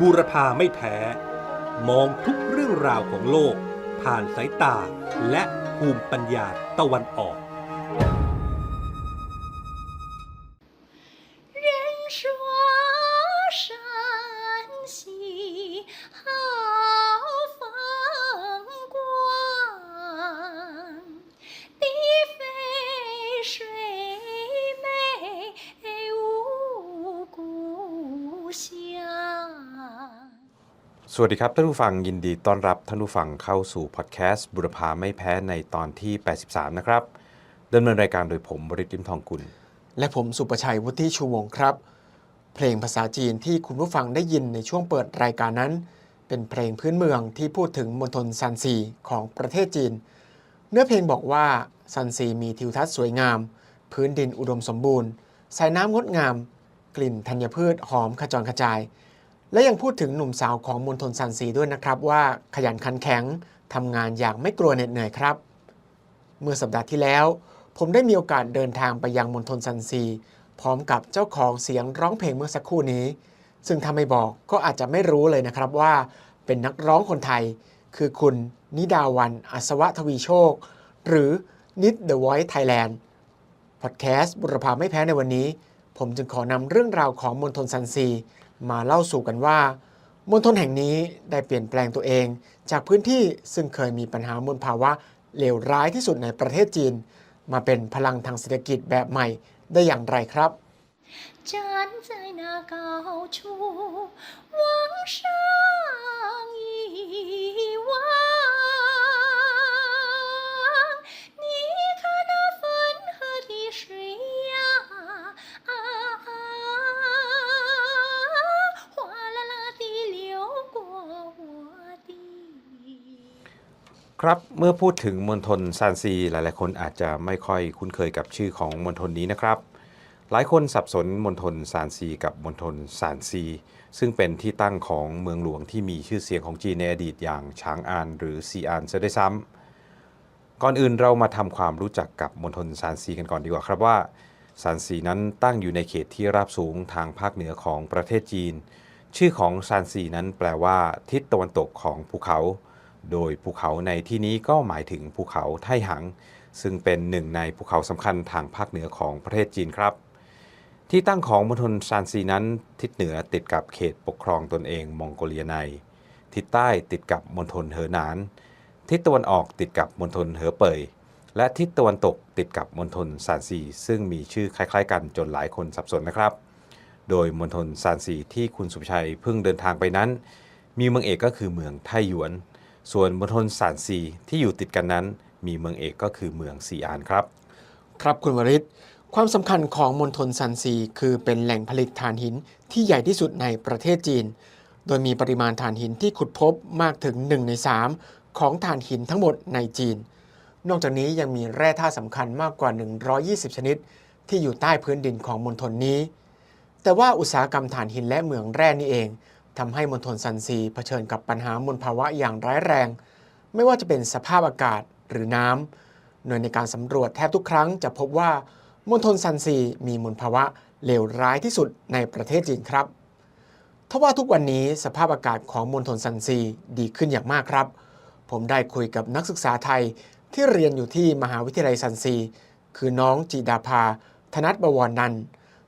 บูรพาไม่แพ้ มองทุกเรื่องราวของโลก ผ่านสายตาและภูมิปัญญาตะวันออก สวัสดีครับท่านผู้ฟังยินดีต้อนรับท่านผู้ฟังเข้าสู่พอดแคสต์บุรพาไม่แพ้ในตอนที่ 83 นะครับดำเนินรายการโดยผมบริติมทองกุล และผมสุประชัยวุฒิชูวงครับ เพลงภาษาจีนที่คุณผู้ฟังได้ยินในช่วงเปิดรายการนั้น เป็นเพลงพื้นเมืองที่พูดถึงมณฑลซันซีของประเทศจีน เนื้อเพลงบอกว่าซันซีมีทิวทัศน์สวยงาม พื้นดินอุดมสมบูรณ์สายน้ำงดงาม กลิ่นธัญพืชหอมขจรกระจาย และยังพูดถึงหนุ่มสาวของมณฑลซันซีด้วยนะครับว่าขยันขันแข็งทำงานอย่างไม่กลัวเหน็ดเหนื่อยครับ เมื่อสัปดาห์ที่แล้ว ผมได้มีโอกาสเดินทางไปยังมณฑลซันซี พร้อมกับเจ้าของเสียงร้องเพลงเมื่อสักครู่นี้ ซึ่งถ้าไม่บอกก็อาจจะไม่รู้เลยนะครับว่า เป็นนักร้องคนไทย คือคุณนิดาวันอัศวะทวีโชค หรือนิด The Voice Thailand พอดแคสต์บุรพาไม่แพ้ในวันนี้ ผมจึงขอนำเรื่องราวของมณฑลซันซี มาเล่าสู่กันว่ามณฑลแห่งนี้ได้เปลี่ยนแปลงตัวเอง จากพื้นที่ซึ่งเคยมีปัญหามลภาวะเลวร้ายที่สุดในประเทศจีน มาเป็นพลังทางเศรษฐกิจแบบใหม่ได้อย่างไรครับวังชาอี ครับเมื่อพูดถึงมณฑลซานซีหลายๆ คนอาจจะไม่ค่อยคุ้นเคยกับชื่อของมณฑลนี้นะครับ หลายคนสับสนมณฑลซานซีกับมณฑลซานซี ซึ่งเป็นที่ตั้งของเมืองหลวงที่มีชื่อเสียงของจีนในอดีตอย่างฉางอานหรือซีอานเสียด้วยซ้ำก่อนอื่นเรามาทำความรู้จักกับมณฑลซานซีกันก่อนดีกว่าครับว่าซานซีนั้นตั้งอยู่ในเขตที่ราบสูงทางภาคเหนือของประเทศจีน ชื่อของซานซีนั้นแปลว่า ทิศตะวันตกของภูเขา โดยภูเขาในที่นี้ก็หมายถึงภูเขาไทหัง ซึ่งเป็นหนึ่งในภูเขาสำคัญทางภาคเหนือของประเทศจีนครับ ที่ตั้งของมณฑลซานซีนั้นทิศเหนือติดกับเขตปกครองตนเองมองโกเลียในทิศใต้ติดกับมณฑลเหอหนาน ทิศตะวันออกติดกับมณฑลเหอเป่ย และทิศตะวันตกติดกับมณฑลซานซี ซึ่งมีชื่อคล้าย ๆ กันจนหลายคนสับสนนะครับ โดยมณฑลซานซีที่คุณสุชัยเพิ่งเดินทางไปนั้น มีเมืองเอกก็คือเมืองไทหยวน ส่วนมณฑลซานซีที่อยู่ติดกันนั้น มีเมืองเอกก็คือเมืองซีอานครับ ครับคุณวริศความสำคัญของมณฑลซันซี คือเป็นแหล่งผลิตถ่านหินที่ใหญ่ที่สุดในประเทศจีน โดยมีปริมาณถ่านหินที่ขุดพบมากถึง 1 ใน 3 ของถ่านหินทั้งหมดในจีน นอกจากนี้ยังมีแร่ธาตุสำคัญมากกว่า 120 ชนิด ที่อยู่ใต้พื้นดินของมณฑลนี้ แต่ว่าอุตสาหกรรมถ่านหินและเหมืองแร่นี่เอง ทำให้มณฑลซันซีเผชิญกับปัญหามลภาวะอย่างร้ายแรง ไม่ว่าจะเป็นสภาพอากาศหรือน้ำโดยในการสำรวจแทบทุกครั้งจะพบว่ามณฑลซันซีมีมลภาวะเลวร้ายที่สุดในประเทศจีนครับทว่าทุกวันนี้สภาพอากาศของมณฑลซันซีดีขึ้นอย่างมากครับ ผมได้คุยกับนักศึกษาไทยที่เรียนอยู่ที่มหาวิทยาลัยซันซี คือน้องจิดาภา ธนัทบวรนัน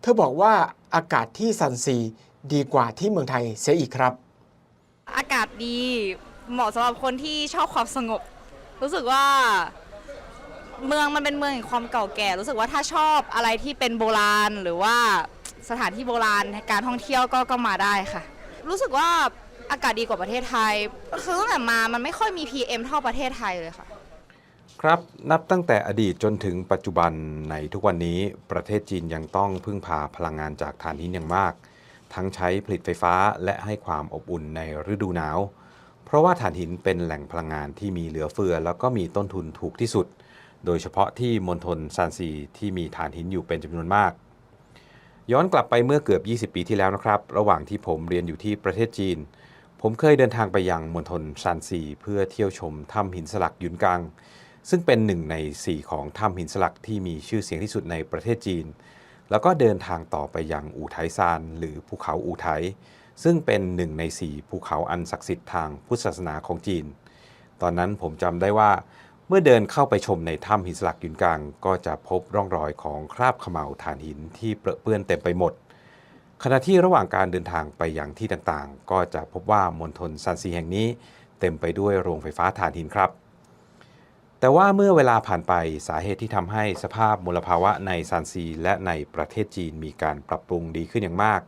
เธอบอกว่าอากาศที่ซันซี ดีกว่าที่เมืองไทยเสียอีกครับ อากาศดีเหมาะสำหรับคนที่ชอบความสงบ รู้สึกว่าเมืองมันเป็นเมืองแห่งความเก่าแก่ รู้สึกว่าถ้าชอบอะไรที่เป็นโบราณ หรือว่าสถานที่โบราณการท่องเที่ยวก็ก็มาได้ค่ะ รู้สึกว่าอากาศดีกว่าประเทศไทย คือตั้งแต่มามันไม่ค่อยมี PM เท่าประเทศไทยเลยค่ะ ครับนับตั้งแต่อดีตจนถึงปัจจุบันในทุกวันนี้ประเทศจีนยังต้องพึ่งพาพลังงานจากถ่านหินอย่างมาก ทั้งใช้ผลิตไฟฟ้าและให้ความอบอุ่นในฤดูหนาว เพราะว่าถ่านหินเป็นแหล่งพลังงานที่มีเหลือเฟือ แล้วก็มีต้นทุนถูกที่สุด โดยเฉพาะที่มณฑลซานซีที่มีถ่านหินอยู่เป็นจำนวนมาก ย้อนกลับไปเมื่อเกือบ 20 ปีที่แล้วนะครับ ระหว่างที่ผมเรียนอยู่ที่ประเทศจีน ผมเคยเดินทางไปยังมณฑลซานซี เพื่อเที่ยวชมถ้ำหินสลักยุนกังซึ่งเป็นหนึ่งใน 4 ของถ้ำหินสลักที่มีชื่อเสียงที่สุดในประเทศจีน แล้วก็เดินทางต่อไปยังอู่ไทซานหรือภูเขาอู่ไทซึ่งเป็นหนึ่งในสี่ภูเขาอันศักดิ์สิทธิ์ทางพุทธศาสนาของจีน ตอนนั้นผมจำได้ว่า เมื่อเดินเข้าไปชมในถ้ำหินสลักยุนกลาง ก็จะพบร่องรอยของคราบเขม่าวถ่านหินที่เปรอะเปื้อนเต็มไปหมด ขณะที่ระหว่างการเดินทางไปยังที่ต่างๆ ก็จะพบว่ามณฑลซันซีแห่งนี้ เต็มไปด้วยโรงไฟฟ้าถ่านหินครับ แต่ว่าเมื่อเวลาผ่านไปสาเหตุที่ทำให้สภาพมลภาวะในซานซี และในประเทศจีนมีการปรับปรุงดีขึ้นอย่างมาก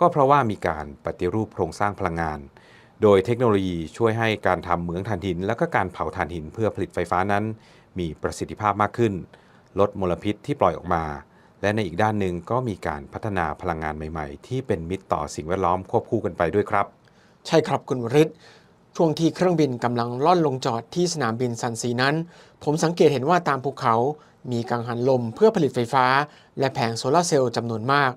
ก็เพราะว่ามีการปฏิรูปโครงสร้างพลังงาน โดยเทคโนโลยีช่วยให้การทำเหมืองถ่านหิน และก็การเผาถ่านหินเพื่อผลิตไฟฟ้านั้น มีประสิทธิภาพมากขึ้น ลดมลพิษที่ปล่อยออกมา และในอีกด้านหนึ่งก็มีการพัฒนาพลังงานใหม่ ๆ ที่เป็นมิตรต่อสิ่งแวดล้อมควบคู่กันไปด้วยครับ ใช่ครับคุณวริศ ช่วงที่เครื่องบินกำลังล่อนลงจอดที่สนามบินซันซีนั้น ผมสังเกตเห็นว่าตามภูเขา มีกังหันลมเพื่อผลิตไฟฟ้า และแผงโซลาร์เซลล์จำนวนมาก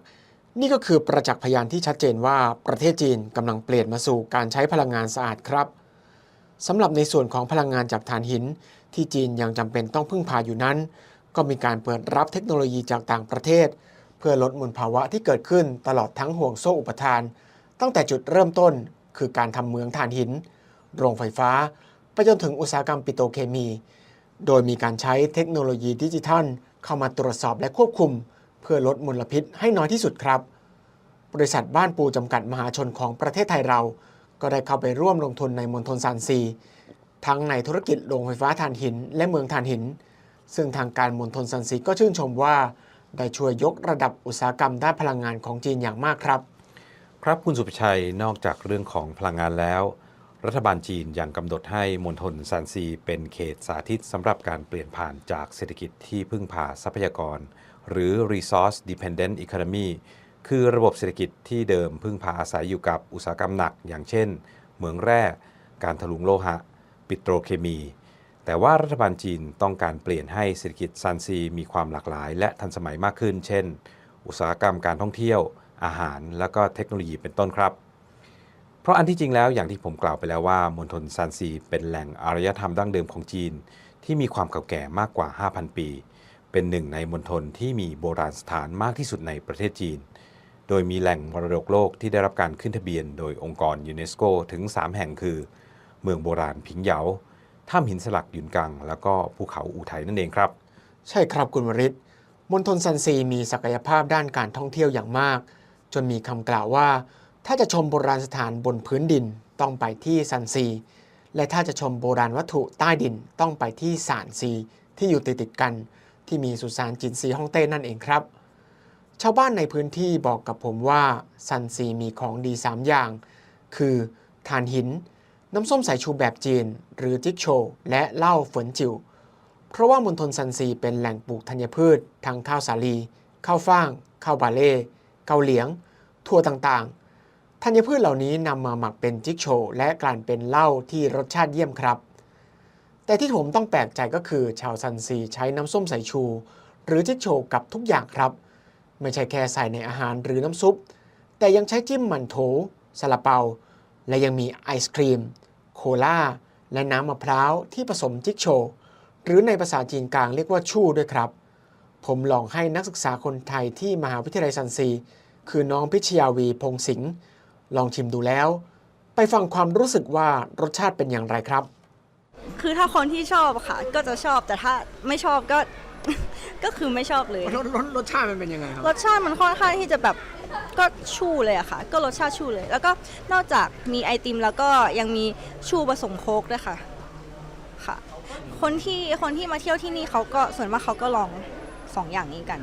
นี่ก็คือประจักษ์พยานที่ชัดเจนว่าประเทศจีนกำลังเปลี่ยนมาสู่การใช้พลังงานสะอาดครับสำหรับในส่วนของพลังงานจากถ่านหิน ที่จีนยังจำเป็นต้องพึ่งพาอยู่นั้น ก็มีการเปิดรับเทคโนโลยีจากต่างประเทศ เพื่อลดมลภาวะที่เกิดขึ้นตลอดทั้งห่วงโซ่อุปทาน ตั้งแต่จุดเริ่มต้นคือการทำเมืองถ่านหิน โรงไฟฟ้า ไปจนถึงอุตสาหกรรมปิโตรเคมี โดยมีการใช้เทคโนโลยีดิจิทัล เข้ามาตรวจสอบและควบคุม เพื่อลดมลพิษให้น้อยที่สุดครับ บริษัทบ้านปูจำกัดมหาชนของประเทศไทยเรา ก็ได้เข้าไปร่วมลงทุนในมณฑลซานซี ทั้งในธุรกิจโรงไฟฟ้าถ่านหิน และเมืองถ่านหิน ซึ่งทางการมณฑลซานซีก็ชื่นชมว่าได้ช่วยยกระดับอุตสาหกรรมด้านพลังงานของจีนอย่างมากครับ ครับคุณสุภชัยนอกจากเรื่องของพลังงานแล้ว รัฐบาลจีนยังกำหนดให้มณฑลซานซีเป็นเขตสาธิตสำหรับการเปลี่ยนผ่านจากเศรษฐกิจที่พึ่งพาทรัพยากร หรือ resource dependent economy คือระบบเศรษฐกิจที่เดิมพึ่งพาอาศัยอยู่กับอุตสาหกรรมหนัก อย่างเช่น เหมืองแร่ การถลุงโลหะ ปิโตรเคมี แต่ว่ารัฐบาลจีนต้องการเปลี่ยนให้เศรษฐกิจซานซีมีความหลากหลาย และทันสมัยมากขึ้น เช่น อุตสาหกรรมการท่องเที่ยว อาหาร และก็เทคโนโลยีเป็นต้นครับ เพราะอันที่จริงแล้วอย่างที่ผมกล่าวไปแล้วว่ามณฑลซานซีเป็นแหล่งอารยธรรมดั้งเดิมของจีน ที่มีความเก่าแก่มากกว่า 5,000 ปี เป็นหนึ่งในมณฑลที่มีโบราณสถานมากที่สุดในประเทศจีน โดยมีแหล่งมรดกโลกที่ได้รับการขึ้นทะเบียนโดยองค์กรยูเนสโกถึง 3 แห่งคือ เมืองโบราณผิงเหยาถ้ำหินสลักหยุนกัง แล้วก็ภูเขาอูไทยนั่นเองครับ ใช่ครับคุณวริศมณฑลซันซีมีศักยภาพด้านการท่องเที่ยวอย่างมาก จนมีคำกล่าวว่า ถ้าจะชมโบราณสถานบนพื้นดินต้องไปที่ซันซี และถ้าจะชมโบราณวัตถุใต้ดินต้องไปที่สานซี ที่อยู่ติดติดกัน ที่มีสุสานจินซีฮ่องเต้นั่นเองครับ ชาวบ้านในพื้นที่บอกกับผมว่าซันซีมีของดี 3 อย่าง คือถ่านหิน น้ำส้มสายชูแบบจีน หรือจิกโชว์และเหล้าฝนจิวเพราะว่ามณฑลซันซีเป็นแหล่งปลูกธัญพืชทั้งข้าวสาลีข้าวฟ่างข้าวบาเล่เกาเหลียง ถั่วต่างๆ ธัญพืชเหล่านี้นำมาหมักเป็นจิกโชและกลั่นเป็นเหล้าที่รสชาติเยี่ยมครับ แต่ที่ผมต้องแปลกใจก็คือชาวซันซีใช้น้ำส้มสายชู หรือจิกโชกับทุกอย่างครับ ไม่ใช่แค่ใส่ในอาหารหรือน้ำซุป แต่ยังใช้จิ้มหมั่นโถซาลาเปา และยังมีไอศครีม โคลาและน้ำมะพร้าวที่ผสมจิกโช หรือในภาษาจีนกลางเรียกว่าชู่ด้วยครับ ผมลองให้นักศึกษาคนไทยที่มหาวิทยาลัยซันซี คือน้องพิชยาวีพงศิงห์ ลองชิมดูแล้ว ไปฟังความรู้สึกว่ารสชาติเป็นอย่างไรครับ คือถ้าคนที่ชอบอะค่ะ ก็จะชอบแต่ถ้าไม่ชอบก็ ก็คือไม่ชอบเลย รสรสรสชาติมันเป็นยังไงครับ รสชาติมันค่อนข้างที่จะแบบก็ชู่เลยอะค่ะ ก็รสชาติชู่เลย แล้วก็นอกจากมีไอติม แล้วก็ยังมีชูผสมโค้กด้วยค่ะ ค่ะ คนที่คนที่มาเที่ยวที่นี่เขาก็ส่วนมากเขาก็ลองสองอย่างนี้กัน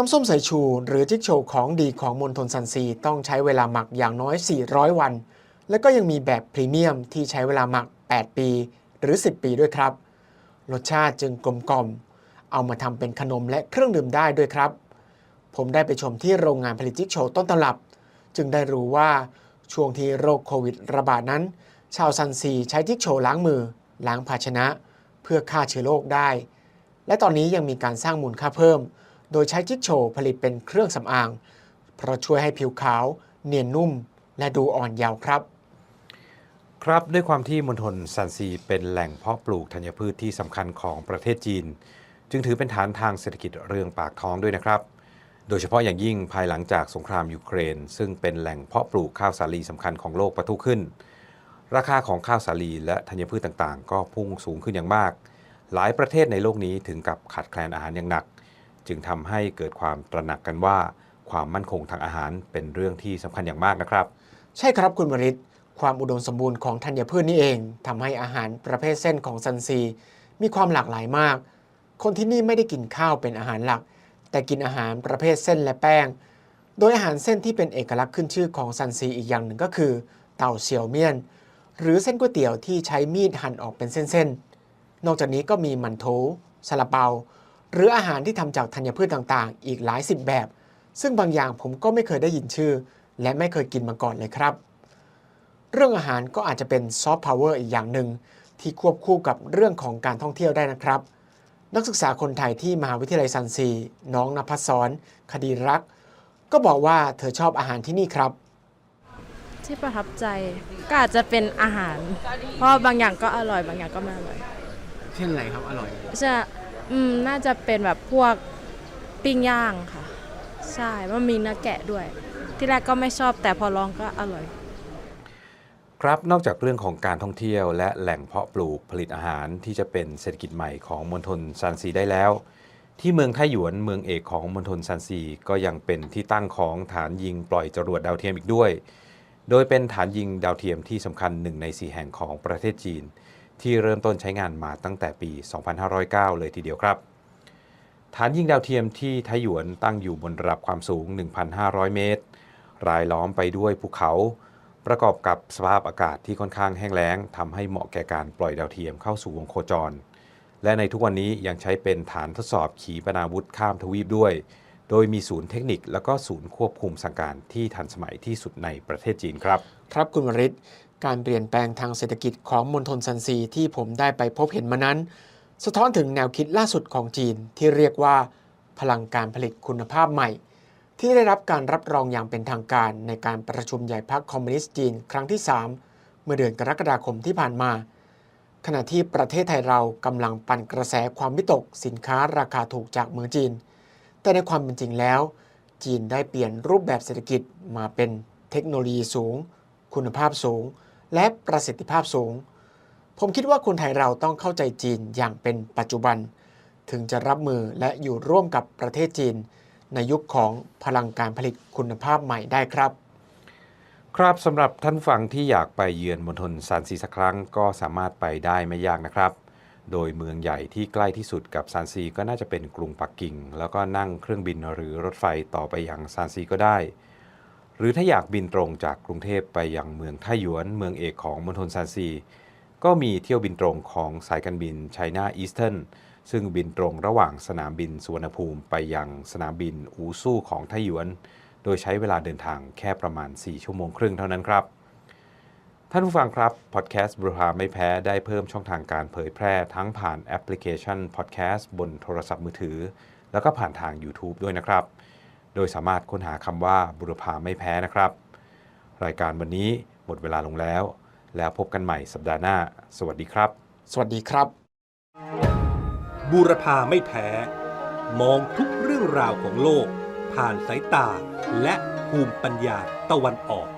น้ำส้มสายชูหรือจิกโชว์ของดีของมณฑลซันซีต้องใช้เวลาหมักอย่างน้อย 400 วัน และก็ยังมีแบบพรีเมียมที่ใช้เวลาหมัก 8 ปี หรือ 10 ปีด้วยครับ รสชาติจึงกลมกล่อม เอามาทำเป็นขนมและเครื่องดื่มได้ด้วยครับ ผมได้ไปชมที่โรงงานผลิตจิกโชว์ต้นตำรับ จึงได้รู้ว่าช่วงที่โรคโควิดระบาดนั้น ชาวซันซีใช้จิกโชว์ล้างมือ ล้างภาชนะ เพื่อฆ่าเชื้อโรคได้ และตอนนี้ยังมีการสร้างมูลค่าเพิ่ม โดยใช้จิกโชผลิตเป็นเครื่องสำอาง เพราะช่วยให้ผิวขาว เนียนนุ่ม และดูอ่อนเยาว์ครับ ครับด้วยความที่มณฑลซานซีเป็นแหล่งเพาะปลูกธัญพืชที่สำคัญของประเทศจีน จึงถือเป็นฐานทางเศรษฐกิจเรื่องปากท้องด้วยนะครับ โดยเฉพาะอย่างยิ่งภายหลังจากสงครามยูเครน ซึ่งเป็นแหล่งเพาะปลูกข้าวสาลีสำคัญของโลกปะทุขึ้น ราคาของข้าวสาลีและธัญพืชต่างๆ ก็พุ่งสูงขึ้นอย่างมาก หลายประเทศในโลกนี้ถึงกับขาดแคลนอาหารอย่างหนัก จึงทำให้เกิดความตระหนักกันว่า ความมั่นคงทางอาหารเป็นเรื่องที่สำคัญอย่างมากนะครับ ใช่ครับคุณวริศความอุดมสมบูรณ์ของธัญพืชนี่เองทำให้อาหารประเภทเส้นของซันซี มีความหลากหลายมาก คนที่นี่ไม่ได้กินข้าวเป็นอาหารหลัก แต่กินอาหารประเภทเส้นและแป้ง โดยอาหารเส้นที่เป็นเอกลักษณ์ขึ้นชื่อของซันซีอีกอย่างหนึ่งก็คือ เต่าเสี่ยวเมียน หรือเส้นก๋วยเตี๋ยวที่ใช้มีดหั่นออกเป็นเส้นๆนอกจากนี้ก็มีหมันโถซาลาเปา หรืออาหารที่ทำจากธัญพืชต่างๆ อีกหลายสิบแบบ ซึ่งบางอย่างผมก็ไม่เคยได้ยินชื่อ และไม่เคยกินมาก่อนเลยครับ เรื่องอาหารก็อาจจะเป็นซอฟต์พาวเวอร์อีกอย่างหนึ่งที่ควบคู่กับเรื่องของการท่องเที่ยวได้นะครับ นักศึกษาคนไทยที่มหาวิทยาลัยซันซี น้องนภัสสรคดีรัก ก็บอกว่าเธอชอบอาหารที่นี่ครับ ที่ประทับใจก็อาจจะเป็นอาหาร เพราะว่าบางอย่างก็อร่อยบางอย่างก็ไม่อร่อย เช่นอะไรครับอร่อย จะ อืมน่าจะเป็นแบบพวกปิ้งย่างค่ะ ใช่มันมีเนื้อแกะด้วย ที่แรกก็ไม่ชอบแต่พอลองก็อร่อย ครับนอกจากเรื่องของการท่องเที่ยว และแหล่งเพาะปลูกผลิตอาหารที่จะเป็นเศรษฐกิจใหม่ของมณฑลซานซีได้แล้ว ที่เมืองไทหยวนเมืองเอกของมณฑลซานซี ก็ยังเป็นที่ตั้งของฐานยิงปล่อยจรวดดาวเทียมอีกด้วย โดยเป็นฐานยิงดาวเทียมที่สำคัญหนึ่งในสี่แห่งของประเทศจีน ที่เริ่มต้นใช้งานมาตั้งแต่ปี 2509 เลยทีเดียวครับ ฐานยิงดาวเทียมที่ไทหยวนตั้งอยู่บนระดับความสูง 1,500 เมตร รายล้อมไปด้วยภูเขา ประกอบกับสภาพอากาศที่ค่อนข้างแห้งแล้งทำให้เหมาะแก่การปล่อยดาวเทียมเข้าสู่วงโคจร และในทุกวันนี้ยังใช้เป็นฐานทดสอบขีปนาวุธข้ามทวีปด้วย โดยมีศูนย์เทคนิค และก็ศูนย์ควบคุมสั่งการที่ทันสมัยที่สุดในประเทศจีนครับ ครับคุณวริศ การเปลี่ยนแปลงทางเศรษฐกิจของมณฑลซันซีที่ผมได้ไปพบเห็นมานั้น สะท้อนถึงแนวคิดล่าสุดของจีนที่เรียกว่า พลังการผลิตคุณภาพใหม่ ที่ได้รับการรับรองอย่างเป็นทางการในการประชุมใหญ่พรรคคอมมิวนิสต์จีน ครั้งที่ 3 เมื่อเดือนกรกฎาคมที่ผ่านมา ขณะที่ประเทศไทยเรากำลังปั่นกระแสความวิตก สินค้าราคาถูกจากเมืองจีน แต่ในความเป็นจริงแล้ว จีนได้เปลี่ยนรูปแบบเศรษฐกิจมาเป็นเทคโนโลยีสูง คุณภาพสูง และประสิทธิภาพสูง ผมคิดว่าคนไทยเราต้องเข้าใจจีนอย่างเป็นปัจจุบัน ถึงจะรับมือและอยู่ร่วมกับประเทศจีน ในยุคของพลังการผลิตคุณภาพใหม่ได้ครับ ครับสำหรับท่านฟังที่อยากไปเยือนมณฑลซานซีสักครั้งก็สามารถไปได้ไม่ยากนะครับ โดยเมืองใหญ่ที่ใกล้ที่สุดกับซานซีก็น่าจะเป็นกรุงปักกิ่ง แล้วก็นั่งเครื่องบินหรือรถไฟต่อไปยังซานซีก็ได้ หรือถ้าอยากบินตรงจากกรุงเทพไปยังเมืองไทหยวน เมืองเอกของมณฑลซานซี ก็มีเที่ยวบินตรงของสายการบินไชน่าอีสเทิร์นซึ่งบินตรงระหว่างสนามบินสุวรรณภูมิไปยังสนามบินอูซู่ของไทหยวน โดยใช้เวลาเดินทางแค่ประมาณ 4 ชั่วโมงครึ่งเท่านั้นครับ ท่านผู้ฟังครับ พอดแคสต์บุรพาไม่แพ้ได้เพิ่มช่องทางการเผยแพร่ทั้งผ่านแอปพลิเคชันพอดแคสต์บนโทรศัพท์มือถือ แล้วก็ผ่านทาง YouTube ด้วยนะครับ โดยสามารถค้นหาคำว่าบุรพาไม่แพ้นะครับ รายการวันนี้หมดเวลาลงแล้ว แล้วพบกันใหม่สัปดาห์หน้า สวัสดีครับ สวัสดีครับ บูรพาไม่แพ้ มองทุกเรื่องราวของโลก ผ่านสายตาและภูมิปัญญาตะวันออก